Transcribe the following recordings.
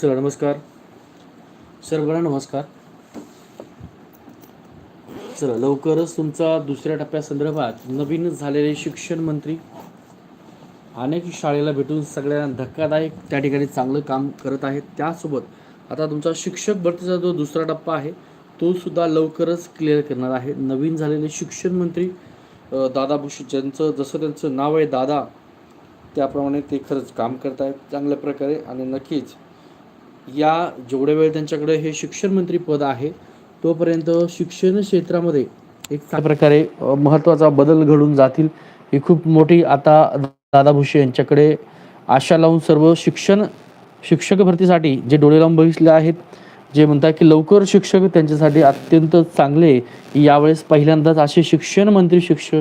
चला नमस्कार. सर्वांना नमस्कार. चला लवकरच तुमचा दुसऱ्या टप्प्यासंदर्भात नवीन झालेले शिक्षण मंत्री अनेक शाळेला भेटून सगळ्यांना धक्कादायक त्या ठिकाणी चांगलं काम करत आहेत. त्यासोबत आता तुमचा शिक्षक भरतीचा जो दुसरा टप्पा आहे तो सुद्धा लवकरच क्लिअर करणार आहे. नवीन झालेले शिक्षण मंत्री दादा भुसे ज्यांचं जसं त्यांचं नाव आहे दादा त्याप्रमाणे ते खरंच काम करत आहेत चांगल्या प्रकारे आणि नक्कीच या जेवढ्या वेळ त्यांच्याकडे हे शिक्षण मंत्री पद आहे तोपर्यंत शिक्षण क्षेत्रामध्ये एक प्रकारे महत्त्वाचा बदल घडून जातील ही खूप मोठी आता दादा भुसे यांच्याकडे आशा लावून सर्व शिक्षण शिक्षक भरतीसाठी जे डोळे लावून बघितले आहेत जे म्हणतात की लवकर शिक्षक त्यांच्यासाठी अत्यंत चांगले यावेळेस पहिल्यांदाच असे शिक्षण मंत्री शिक्षक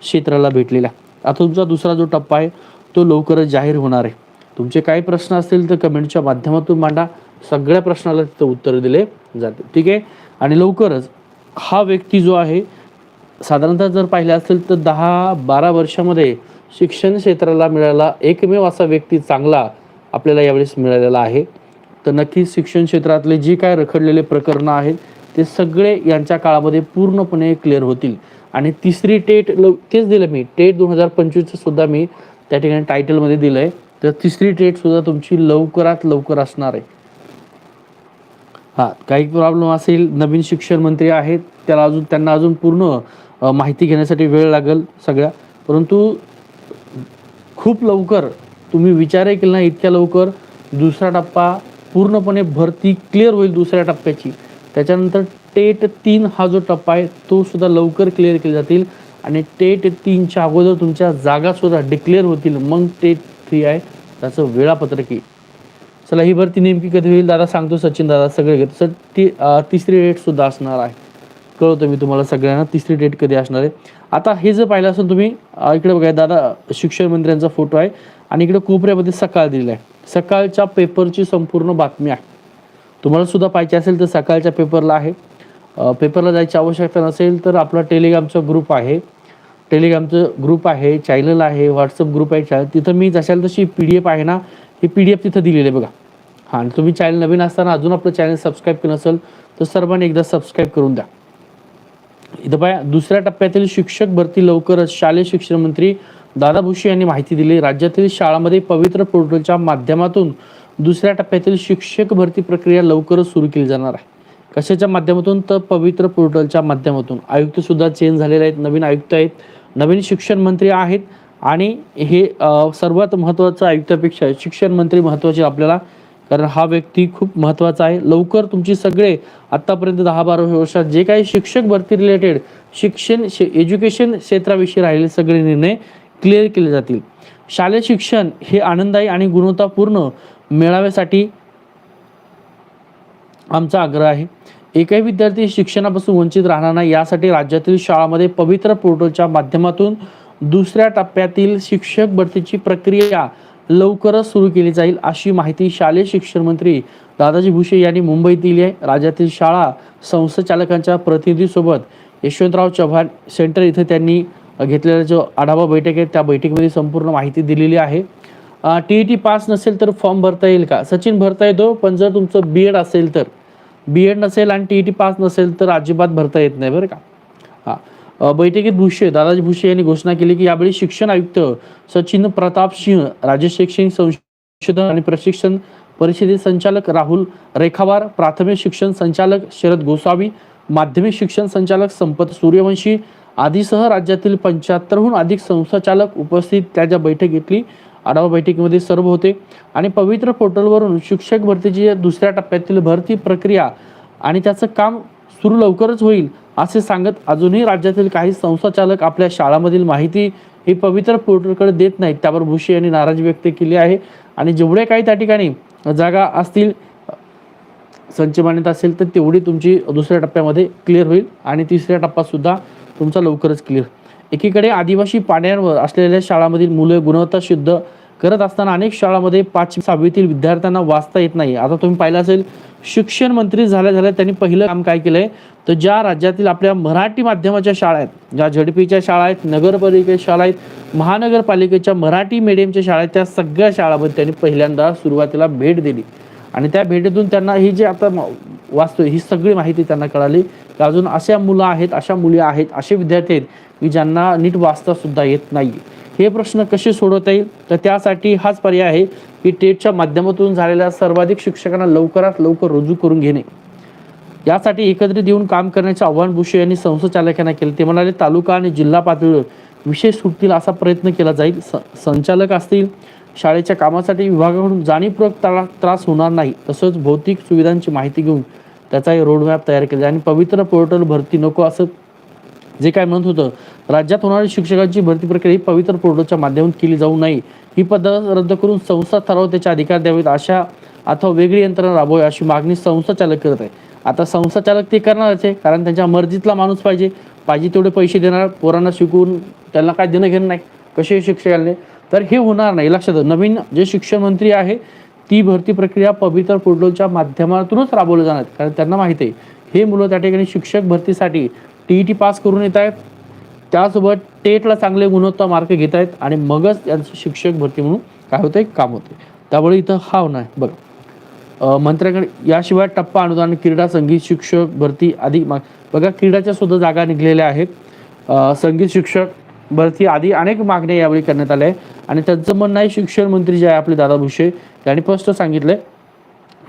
क्षेत्राला भेटलेला आहे. आता तुमचा दुसरा जो टप्पा आहे तो लवकरच जाहीर होणार आहे तुमचे काही प्रश्न असतील तर कमेंटच्या माध्यमातून मांडा. सगळ्या प्रश्नाला तिथं उत्तर दिले जाते. ठीक आहे? आणि लवकरच हा व्यक्ती जो आहे साधारणतः जर पाहिलं असेल तर दहा बारा वर्षामध्ये शिक्षण क्षेत्राला मिळाला एकमेव असा व्यक्ती चांगला आपल्याला यावेळेस मिळालेला आहे. तर नक्कीच शिक्षण क्षेत्रातले जे काय रखडलेले प्रकरणं आहेत ते सगळे यांच्या काळामध्ये पूर्णपणे क्लिअर होतील. आणि तिसरी टेट लव तेच दिलं मी. टेट दोन हजार पंचवीसचं सुद्धा मी त्या ठिकाणी टायटलमध्ये दिलं आहे तर तिसरी डेट सुद्धा तुमची लवकरात लवकर असणार आहे. हां काही प्रॉब्लेम असेल नवीन शिक्षण मंत्री आहेत त्याला अजून त्यांना अजून पूर्ण माहिती घेण्यासाठी वेळ लागेल सगळ्या. परंतु खूप लवकर तुम्ही विचारही केला नाही इतक्या लवकर दुसरा टप्पा पूर्णपणे भरती क्लिअर होईल दुसऱ्या टप्प्याची. त्याच्यानंतर टेट तीन हा जो टप्पा आहे तो सुद्धा लवकर क्लिअर केले जातील. आणि टेट तीनच्या अगोदर तुमच्या जागा सुद्धा डिक्लेअर होतील. मग टेट थ्री आहे. त्याचं वेळापत्रकी चला ही भरती नेमकी कधी होईल? दादा सांगतो सचिन दादा सगळे घेतो सर ती तिसरी डेट सुद्धा असणार आहे. कळवतो मी तुम्हाला सगळ्यांना तिसरी डेट कधी असणार आहे. आता हे जर पाहिलं असेल तुम्ही इकडे बघा दादा शिक्षण मंत्र्यांचा फोटो आहे आणि इकडे कोपऱ्यामध्ये सकाळ दिलेला आहे. सकाळच्या पेपरची संपूर्ण बातमी आहे. तुम्हाला सुद्धा पाहिजे असेल तर सकाळच्या पेपरला आहे. पेपरला जायची आवश्यकता नसेल तर आपला टेलिग्रामचा ग्रुप आहे. टेलिग्रामचं ग्रुप आहे चॅनल आहे व्हॉट्सअप ग्रुप आहे चॅनल तिथं मी जशाल तशी पी डी एफ आहे ना ही पी डी एफ तिथं दिलेली आहे बघा. हां आणि तुम्ही चॅनल नवीन असताना अजून आपलं चॅनल सबस्क्राईब केलं असेल तर सर्वांनी एकदा सबस्क्राईब करून द्या. इथं पाया दुसऱ्या टप्प्यातील शिक्षक भरती लवकरच शालेय शिक्षण मंत्री दादा भुसे यांनी माहिती दिली. राज्यातील शाळांमध्ये पवित्र पोर्टलच्या माध्यमातून दुसऱ्या टप्प्यातील शिक्षक भरती प्रक्रिया लवकरच सुरू केली जाणार आहे. कशाच्या माध्यमातून? तर पवित्र पोर्टलच्या माध्यमातून. आयुक्त सुद्धा चेंज झालेले आहेत नवीन आयुक्त आहेत नवीन शिक्षण मंत्री आहेत आणि हे सर्वात महत्त्वाचं आयुक्तापेक्षा शिक्षण मंत्री महत्त्वाचे आपल्याला कारण हा व्यक्ती खूप महत्त्वाचा आहे. लवकर तुमची सगळे आत्तापर्यंत दहा बारा वर्षात जे काही शिक्षक भरती रिलेटेड शिक्षण शे एज्युकेशन क्षेत्राविषयी राहिलेले सगळे निर्णय क्लिअर केले जातील. शालेय शिक्षण हे आनंददायी आणि गुणवत्तापूर्ण मिळाव्यासाठी आमचा आग्रह आहे. एकही विद्यार्थी शिक्षणापासून वंचित राहणार नाही. यासाठी राज्यातील शाळांमध्ये पवित्र पोर्टलच्या माध्यमातून दुसऱ्या टप्प्यातील शिक्षक भरतीची प्रक्रिया लवकरच सुरू केली जाईल अशी माहिती शालेय शिक्षण मंत्री दादाजी भुसे यांनी मुंबईत दिली आहे. राज्यातील शाळा संस्थाचालकांच्या प्रतिनिधीसोबत यशवंतराव चव्हाण सेंटर इथं त्यांनी घेतलेला जो आढावा बैठक आहे त्या बैठकीमध्ये संपूर्ण माहिती दिलेली आहे. टी ई टी पास नसेल तर फॉर्म भरता येईल का? सचिन भरता येतो पण जर तुमचं बी एड असेल तर? बी एड नसेल आणि टी ई टी पास नसेल तर अजिबात भरता येत नाही बरं का? हां. बैठकीत भुसे दादाजी भुसे यांनी घोषणा केली की यावेळी शिक्षण आयुक्त सचिन प्रताप सिंह राज्य शैक्षणिक संशोधन आणि प्रशिक्षण परिषदेचे संचालक राहुल रेखावार प्राथमिक शिक्षण संचालक शरद गोसावी माध्यमिक शिक्षण संचालक संपत सूर्यवंशी आदीसह राज्यातील पंच्याहत्तरहून अधिक संस्थाचालक उपस्थित त्याच्या बैठक घेतली आढावा बैठकीमध्ये सर्व होते. आणि पवित्र पोर्टलवरून शिक्षक भरतीची दुसऱ्या टप्प्यातील भरती प्रक्रिया आणि त्याचं काम सुरू लवकरच होईल असे सांगत अजूनही राज्यातील काही संस्थाचालक आपल्या शाळांमधील माहिती ही पवित्र पोर्टलकडे देत नाहीत. त्यावर भुसे यांनी नाराजी व्यक्त केली आहे. आणि जेवढे काही त्या ठिकाणी जागा असतील संच मान्यता असेल तर तेवढी तुमची दुसऱ्या टप्प्यामध्ये क्लिअर होईल. आणि तिसऱ्या टप्पासुद्धा तुमचा लवकरच क्लिअर एकीकडे आदिवासी पाड्यांवर असलेल्या शाळांमधील मुलं गुणवत्ता शुद्ध करत असताना अनेक शाळांमध्ये पाचवी सहावीतील विद्यार्थ्यांना वाचता येत नाही. आता तुम्ही पाहिलं असेल शिक्षण मंत्री झाल्या झाल्या त्यांनी पहिलं काम काय केलंय? तर ज्या राज्यातील आपल्या मराठी माध्यमाच्या शाळा आहेत ज्या झडपीच्या शाळा आहेत नगरपालिकेच्या शाळा आहेत महानगरपालिकेच्या मराठी मीडियमच्या शाळा आहेत त्या सगळ्या शाळांमध्ये त्यांनी पहिल्यांदा सुरुवातीला भेट दिली. आणि त्या भेटीतून त्यांना ही जी आता वाचतोय ही सगळी माहिती त्यांना कळाली की अजून अशा मुलं आहेत अशा मुली आहेत असे विद्यार्थी आहेत की ज्यांना नीट वाचता सुद्धा येत नाही. हे प्रश्न कसे सोडवता येईल? तर त्यासाठी हाच पर्याय आहे की टेटच्या माध्यमातून झालेल्या सर्वाधिक शिक्षकांना लवकरात लवकर रुजू करून घेणे. यासाठी एकत्रित येऊन काम करण्याचे आव्हान भूषे यांनी संस्थाचालकांना केले. ते म्हणाले तालुका आणि जिल्हा पातळीवर विशेष सुटतील असा प्रयत्न केला जाईल. स संचालक असतील शाळेच्या कामासाठी विभागाकडून जाणीवपूर्वक त्याला त्रास होणार नाही तसंच भौतिक सुविधांची माहिती घेऊन त्याचाही रोडमॅप तयार केला. आणि पवित्र पोर्टल भरती नको असं जे काय म्हणत होतं राज्यात होणारी शिक्षकांची भरती प्रक्रिया ही पवित्र पोर्टलच्या माध्यमातून केली जाऊ नये. ही पद्धत रद्द करून संस्था ठराव त्याचे अधिकार द्यावेत अशा अथवा वेगळी यंत्रणा राबवावी अशी मागणी संस्थाचालक करत आहे. आता संस्थाचालक ते करणारच आहे कारण त्यांच्या मर्जीतला माणूस पाहिजे. पाहिजे तेवढे पैसे देणार पोरांना शिकवून त्यांना काय देणं घेणं नाही. कसे शिक्षकांनी तर हे होणार नाही. लक्षात नवीन जे शिक्षण मंत्री आहे ती भरती प्रक्रिया पवित्र पोर्टलच्या माध्यमातूनच राबवली जाणार कारण त्यांना माहिती आहे हे मुलं त्या ठिकाणी शिक्षक भरतीसाठी टी ई टी पास करून येत आहेत. त्यासोबत टेटला चांगले गुणवत्ता मार्क घेत आहेत आणि मगच यांचं शिक्षक भरती म्हणून काय होतंय काम होते त्यामुळे इथं हा होणार आहे. बघा मंत्र्याकडे याशिवाय टप्पा अनुदान क्रीडा संगीत शिक्षक भरती आदी मा- बघा क्रीडाच्या सुद्धा जागा निघलेल्या आहेत. संगीत शिक्षक भरती आदी अनेक मागण्या यावेळी करण्यात आल्या आहे आणि त्यांचं म्हणणं आहे शिक्षण मंत्री जे आहे आपले दादा भुसे यांनी स्पष्ट सांगितलंय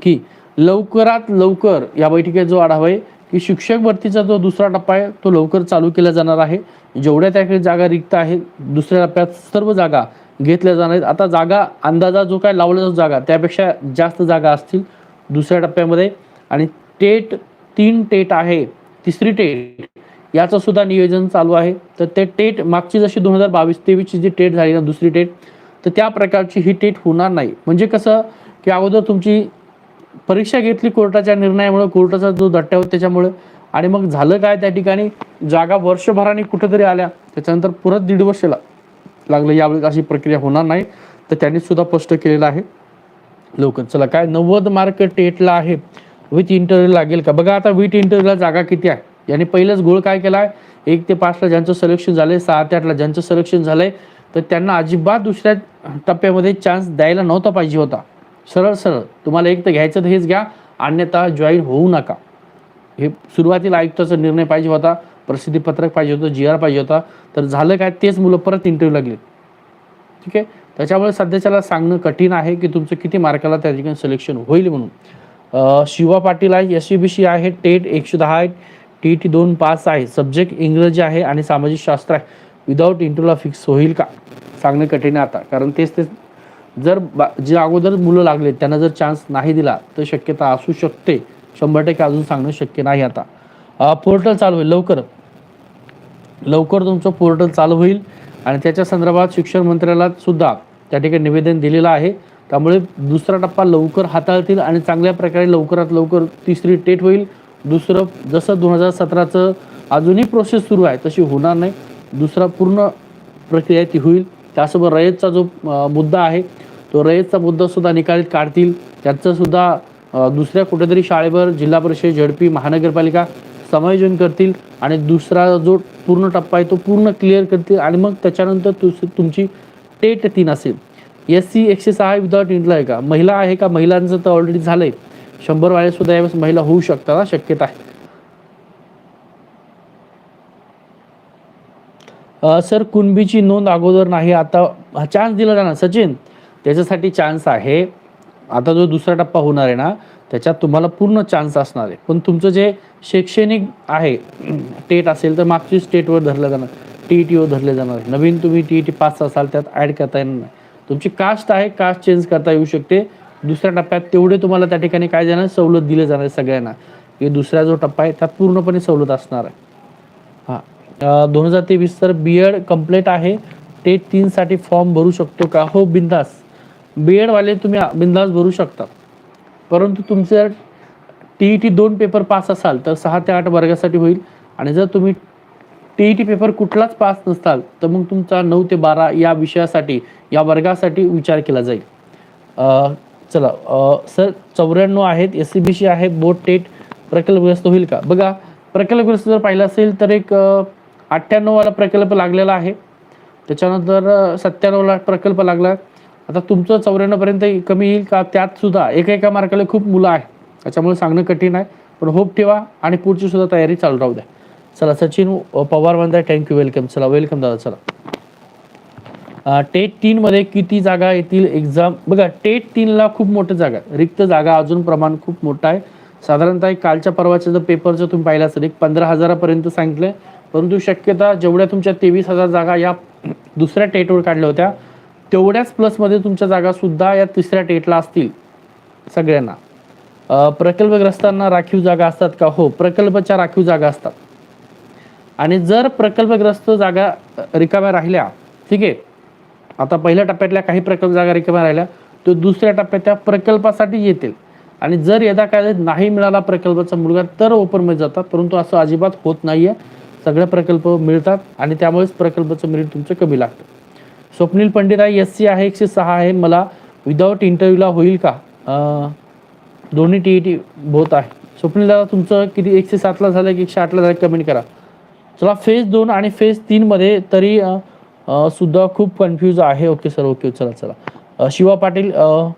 की लवकरात लवकर या बैठकीत जो आढावा आहे की शिक्षक भरतीचा जो दुसरा टप्पा आहे तो लवकर चालू केला जाणार आहे. जेवढ्या त्याकडे जागा रिक्त आहेत दुसऱ्या टप्प्यात सर्व जागा घेतल्या जाणार आहेत. आता जागा अंदाजा जो काय लावला जातो जागा त्यापेक्षा जास्त जागा असतील दुसऱ्या टप्प्यामध्ये. आणि टेट तीन टेट आहे तिसरी टेट याचं सुद्धा नियोजन चालू आहे. तर ते टेट मागची जशी दोन हजार बावीस तेवीसची जी टेट झाली ना दुसरी टेट तर त्या प्रकारची ही टेट होणार नाही. म्हणजे कसं की अगोदर तुमची परीक्षा घेतली कोर्टाच्या निर्णयामुळे कोर्टाचा जो धट्टा होता त्याच्यामुळे आणि मग झालं काय त्या ठिकाणी? जागा वर्षभराने कुठेतरी आल्या. त्याच्यानंतर परत दीड वर्ष लागलं. यावेळी अशी प्रक्रिया होणार नाही. तर त्यांनी सुद्धा स्पष्ट केलेलं आहे. लवकर. चला काय नव्वद मार्क टेटला आहे. विथ इंटरव्ह्यू लागेल का? बघा आता विथ इंटरव्ह्यूला जागा किती आहे. यांनी पहिलंच गोळ काय केला आहे एक ते पाचला ज्यांचं सिलेक्शन झालंय सहा ते आठला ज्यांचं सिलेक्शन झालंय तर त्यांना अजिबात दुसऱ्या टप्प्यामध्ये चान्स द्यायला नव्हता पाहिजे होता. सरळ सरळ. तुम्हाला एक तर घ्यायचं तर हेच घ्या अन्यथा जॉईन होऊ नका. हे सुरुवातीला आयुक्ताचा निर्णय पाहिजे होता प्रसिद्धीपत्रक पाहिजे होतं जी आर पाहिजे होता तर झालं काय तेच मुलं परत इंटरव्ह्यू लागले ठीक आहे? त्याच्यामुळे सध्याच्याला सांगणं कठीण आहे की तुमचं किती मार्काला त्या ठिकाणी सिलेक्शन होईल म्हणून. शिवा पाटील आहे एस सी बी सी आहे टेट एकशे दहा आहे टी टी दोन पास आहे. सब्जेक्ट इंग्रजी आहे आणि सामाजिक शास्त्र आहे. विदाऊट इंटरव्ह्यूला फिक्स होईल का? सांगणं कठीण आहे आता. कारण तेच तेच जर बा जे अगोदर मुलं लागले त्यांना जर चान्स नाही दिला तर शक्यता असू शकते. शंभर टक्के अजून सांगणं शक्य नाही आता. पोर्टल चालू होईल. लवकर. लवकर तुमचं पोर्टल चालू होईल. आणि त्याच्या संदर्भात शिक्षण मंत्र्याला सुद्धा त्या ठिकाणी निवेदन दिलेलं आहे. त्यामुळे दुसरा टप्पा लवकर हाताळतील आणि चांगल्या प्रकारे लवकरात लवकर तिसरी टेट होईल. दुसरं जसं दोन हजार सतराचं अजूनही प्रोसेस सुरू आहे तशी होणार नाही. दुसरा पूर्ण प्रक्रिया ती होईल. त्यासोबत रयतचा जो मुद्दा आहे तो रयतचा मुद्दासुद्धा निकालीत काढतील. त्यांचंसुद्धा दुसऱ्या कुठेतरी शाळेवर जिल्हा परिषद झडपी महानगरपालिका समायोजन करतील आणि दुसरा जो पूर्ण टप्पा आहे तो पूर्ण क्लिअर करतील आणि मग त्याच्यानंतर तुस- तुमची टेट तीन असेल. एस सी एकशे सहा विदाउट इंटला आहे का? महिला आहे का? महिलांचं तर ऑलरेडी झालं आहे शंभर वेळेस सुद्धा यावेळेस महिला होऊ शकतात शक्यता आहे. सर कुणबीची नोंद अगोदर नाही आता चान्स दिला जाणार सचिन. त्याच्यासाठी चान्स आहे. आता जो दुसरा टप्पा होणार आहे ना त्याच्यात तुम्हाला पूर्ण चान्स असणार आहे. पण तुमचं जे शैक्षणिक आहे टेट असेल तर मागची स्टेटवर धरलं जाणार टी ई टीवर धरले जाणार आहे. नवीन तुम्ही टी ई टी पास असाल त्यात ॲड करता येणार नाही. तुमची कास्ट आहे कास्ट चेंज करता येऊ शकते. दुसऱ्या टप्प्यात तेवढे तुम्हाला त्या ठिकाणी काय जाणार सवलत दिली जाणार सगळ्यांना. की दुसरा जो टप्पा आहे त्यात पूर्णपणे सवलत असणार आहे. हां. दोन हजार तेवीस तर बी एड कंप्लीट आहे. टेट तीनसाठी फॉर्म भरू शकतो का? हो बिंदास. बी एडवाले तुम्ही बिंदास भरू शकता. परंतु तुमचं टी ई टी दोन पेपर पास असाल तर सहा ते आठ वर्गासाठी होईल. आणि जर तुम्ही टी ई टी पेपर कुठलाच पास नसताल तर मग तुमचा नऊ ते बारा या विषयासाठी या वर्गासाठी विचार केला जाईल. चला सर चौऱ्याण्णव आहेत एस सी बी सी आहे बोट टेट प्रकल्पग्रस्त होईल का? बघा प्रकल्पग्रस्त जर पाहिलं असेल तर एक अठ्ठ्याण्णववाला प्रकल्प लागलेला आहे. त्याच्यानंतर सत्त्याण्णवला प्रकल्प लागला. आता तुमचं चौऱ्याण्णवपर्यंत कमी येईल का? त्यात सुद्धा एका एका मार्काला खूप मुलं आहे त्याच्यामुळे सांगणं कठीण आहे. पण होप ठेवा आणि पुढची सुद्धा तयारी चालू राहू द्या. चला सचिन पवार म्हणताय थँक्यू वेलकम चला वेलकम दादा चला. टेट तीनमध्ये किती जागा येतील एक्झाम बघा टेट तीनला खूप मोठं जागा रिक्त जागा अजून प्रमाण खूप मोठं आहे. साधारणतः एक कालच्या परवाच्या जर पेपरचं तुम्ही पाहिलं असेल एक पंधरा हजारापर्यंत सांगितलंय. परंतु शक्यता जेवढ्या तुमच्या तेवीस हजार जागा या दुसऱ्या टेटवर काढल्या होत्या तेवढ्याच प्लसमध्ये तुमच्या जागा सुद्धा या तिसऱ्या टेटला असतील सगळ्यांना. प्रकल्पग्रस्तांना राखीव जागा असतात का? हो प्रकल्पच्या राखीव जागा असतात. आणि जर प्रकल्पग्रस्त जागा रिकाम्या राहिल्या ठीक आहे आता पहिल्या टप्प्यातल्या काही प्रकल्प जागा रिकाम्या राहिल्या तो दुसऱ्या टप्प्यात त्या प्रकल्पासाठी येतील. आणि जर यदा काय नाही मिळाला प्रकल्पाचा मुलगा तर ओपनमध्ये जातात. परंतु असं अजिबात होत नाही आहे सगळे प्रकल्प मिळतात आणि त्यामुळेच प्रकल्पाचं मेरिट तुमचं कमी लागतं. स्वप्नील पंडित आहे एस सी आहे एकशे सहा आहे. मला विदाऊट इंटरव्ह्यूला होईल का? दोन्ही टी ई टी होत आहे. स्वप्नील दादा तुमचं किती एकशे सातला झालं की एकशे आठला झालं कमेंट करा. चला फेज दोन आणि फेज तीनमध्ये तरी सुद्धा खूप कन्फ्यूज आहे. ओके सर ओके चला चला. शिवा पाटील हा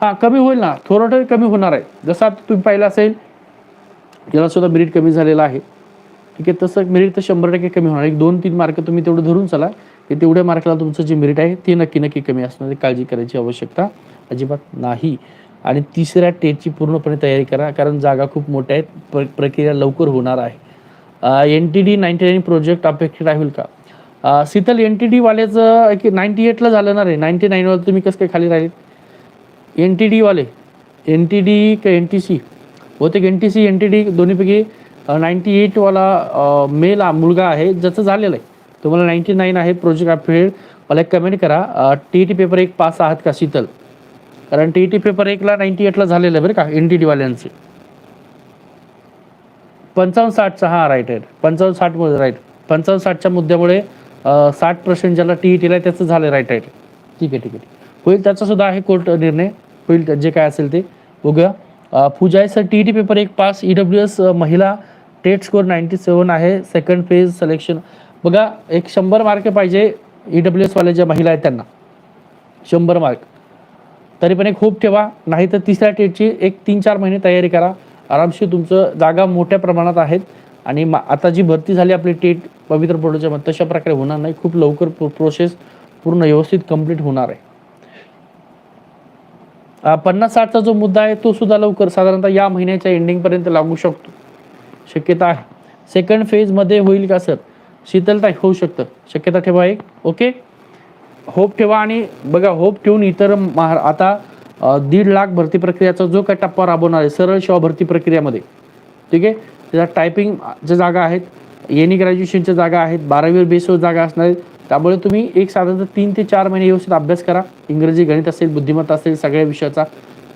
हां कमी होईल ना. थोडं तरी कमी होणार आहे. जसं आता तुम्ही पाहिलं असेल याला सुद्धा मेरिट कमी झालेलं आहे. ठीक आहे तसं मेरिट तर शंभर टक्के कमी होणार. एक दोन तीन मार्क तुम्ही तेवढं धरून चला. की तेवढ्या मार्कला तुमचं जे मेरिट आहे ते नक्की नक्की कमी असणार आहे. काळजी करायची आवश्यकता अजिबात नाही. आणि तिसऱ्या टेटची पूर्णपणे तयारी करा. कारण जागा खूप मोठ्या आहेत. प्र प्रक्रिया लवकर होणार आहे. N T D ninety nine project अपेक्षित राहील का? शीतल एन टी डीवाल्याचं की नाईन्टी एटला झालं ना रे. नाईन्टी नाईनवाला तुम्ही कसं काय खाली राहिले एन टी डीवाले एन टी डी का एन टी सी बहुतेक N T C N T D दोन्हीपैकी नाईन्टी एटवाला मेल मुलगा आहे ज्याचं झालेलं आहे. तुम्हाला नाईन्टी नाईन आहे प्रोजेक्ट अपेड मला एक कमेंट करा. टी ई टी पेपर एक पास आहात का शीतल कारण टी ई टी पेपर एकला नाईन्टी एटला झालेलं आहे बरं का एन टी डीवाल्यांचे पंचावन्न साठचा हा राईट राईट पंचावन्न साठमध्ये राईट पंचावन्न साठच्या मुद्द्यामुळे साठ पर्सेंट ज्याला टी ई टीला आहे त्याचं झालं राईट राईट ठीक आहे ठीक आहे. होईल त्याचासुद्धा आहे कोर्ट निर्णय. होईल जे काय असेल ते. बघूया पूजा आहे sir T E T paper एक पास. ई डब्ल्यू एस महिला टेट स्कोर नाईन्टी सेवन आहे. सेकंड फेज सिलेक्शन बघा एक शंभर मार्क पाहिजे ई डब्ल्यू एसवाल्या ज्या महिला आहेत त्यांना. शंभर मार्क तरी पण एक होप ठेवा. नाही तर तिसऱ्या टेटची एक तीन चार महिने तयारी करा. आरामशीर तुमचं जागा मोठ्या प्रमाणात आहेत. आणि आता जी भरती झाली आपली टेट पवित्र बोर्डाच्या मध्ये तशा प्रकारे होणार नाही. खूप लवकर प्रोसेस पूर्ण व्यवस्थित कंप्लीट होणार आहे. पन्नास साठचा जो मुद्दा आहे तो सुद्धा लवकर साधारणतः या महिन्याच्या एंडिंगपर्यंत लागू शकतो. शक्यता आहे. सेकंड फेजमध्ये होईल का सर शीतलताई होऊ शकतं. शक्यता ठेवा एक. ओके होप ठेवा आणि बघा होप ठेवून इतर महा आता दीड लाख भरती प्रक्रियाचा जो काही टप्पा राबवणार आहे सरळ सेवा भरती प्रक्रियामध्ये. ठीक आहे? त्याच्या टायपिंगच्या जागा आहेत एनी ग्रॅज्युएशनच्या जागा आहेत बारावीवर बेसवर जागा असणार आहेत. त्यामुळे तुम्ही एक साधारणतः तीन ते चार महिने व्यवस्थित अभ्यास करा. इंग्रजी गणित असेल बुद्धिमत्ता असेल सगळ्या विषयाचा.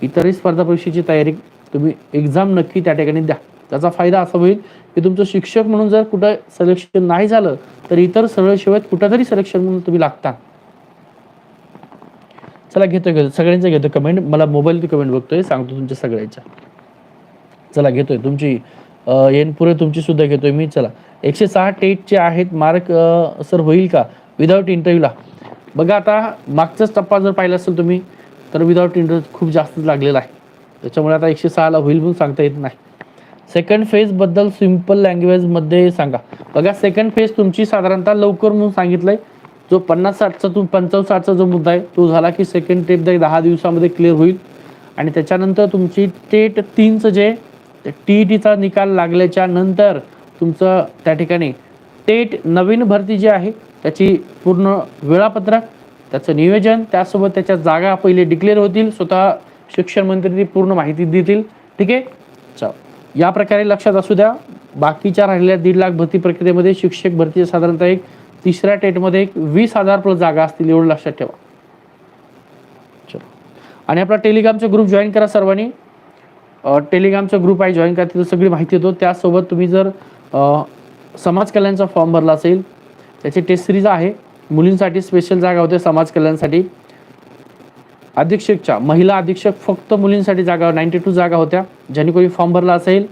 इतरही स्पर्धा परीक्षेची तयारी तुम्ही एक्झाम नक्की त्या ठिकाणी द्या. त्याचा फायदा असा होईल की तुमचं शिक्षक म्हणून जर कुठं सिलेक्शन नाही झालं तर इतर सरळ सेवेत कुठंतरी सिलेक्शन म्हणून तुम्ही लागता. चला घेतो घेतो. सगळ्यांचा घेतो कमेंट मला मोबाईल कमेंट बघतोय. सांगतो तुमच्या सगळ्यांच्या. चला घेतोय. तुमची येन पुरे तुमची सुद्धा घेतोय मी. चला. एकशे सहा टेटचे आहेत. मार्क सर होईल का? विदाऊट इंटरव्ह्यूला बघा आता मागचाच टप्पा जर पाहिला असेल तुम्ही तर विदाऊट इंटरव्ह्यू खूप जास्तच लागलेला आहे. त्याच्यामुळे आता एकशे सहाला होईल म्हणून सांगता येत नाही. सेकंड फेजबद्दल सिंपल लँग्वेजमध्ये सांगा. बघा सेकंड फेज तुमची साधारणतः लवकर म्हणून सांगितलंय. जो पन्नास साठचा तुम पंचावन्न साठचा जो मुद्दा आहे तो झाला की सेकंड टेप दहा दिवसामध्ये क्लिअर होईल. आणि त्याच्यानंतर तुमची टेट तीनचं जे टी ई टीचा निकाल लागल्याच्या नंतर तुमचं त्या ठिकाणी टेट नवीन भरती जी आहे त्याची पूर्ण वेळापत्रक त्याचं नियोजन त्यासोबत त्याच्या जागा पहिले डिक्लेअर होतील स्वतः शिक्षण मंत्री ती पूर्ण माहिती देतील. ठीक आहे? चल. या प्रकारे लक्षात असू द्या. बाकीच्या राहिलेल्या दीड लाख भरती प्रक्रियेमध्ये शिक्षक भरती साधारणतः एक तिसऱ्या टेटमध्ये एक वीस हजार प्लस जागा असतील एवढं लक्षात ठेवा. चलो. आणि आपला टेलिग्रामचा ग्रुप जॉईन करा सर्वांनी. टेलिग्रामचा ग्रुप आहे जॉईन करा तिथं सगळी माहिती देतो. त्यासोबत तुम्ही जर समाज कल्याणचा फॉर्म भरला असेल त्याची टेस्ट सिरीज आहे. मुलींसाठी स्पेशल जागा होते समाज कल्याणसाठी. अधीक्षकच्या महिला अधीक्षक फक्त मुलींसाठी जागा नाईन्टी टू जागा होत्या. ज्यांनी कोणी फॉर्म भरला असेल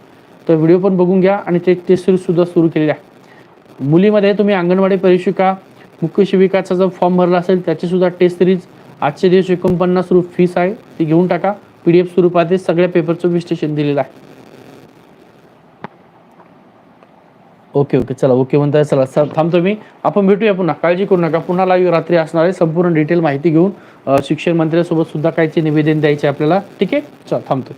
तर व्हिडिओ पण बघून घ्या आणि ते टेस्ट सिरीजसुद्धा सुरू केलेली आहे मुलीमध्ये तुम्ही अंगणवाडी परीक्षिका मुख्य शिविकाचा जो फॉर्म भरला असेल त्याचीसुद्धा टेस्ट सिरीज आजचे दिवस एकोणपन्नास रुपये फीस आहे ती घेऊन टाका. पी डी एफ स्वरूपात सगळ्या पेपरचं विश्लेषण दिलेलं आहे. ओके ओके चला ओके म्हणताय चला थांबतो मी. आपण भेटूया पुन्हा. काळजी करू नका. पुन्हा लाईव्ह रात्री असणार आहे. संपूर्ण डिटेल माहिती घेऊन शिक्षण मंत्र्यांसोबत सुद्धा काहीचे निवेदन द्यायचे आपल्याला. ठीक आहे? चला थांबतो.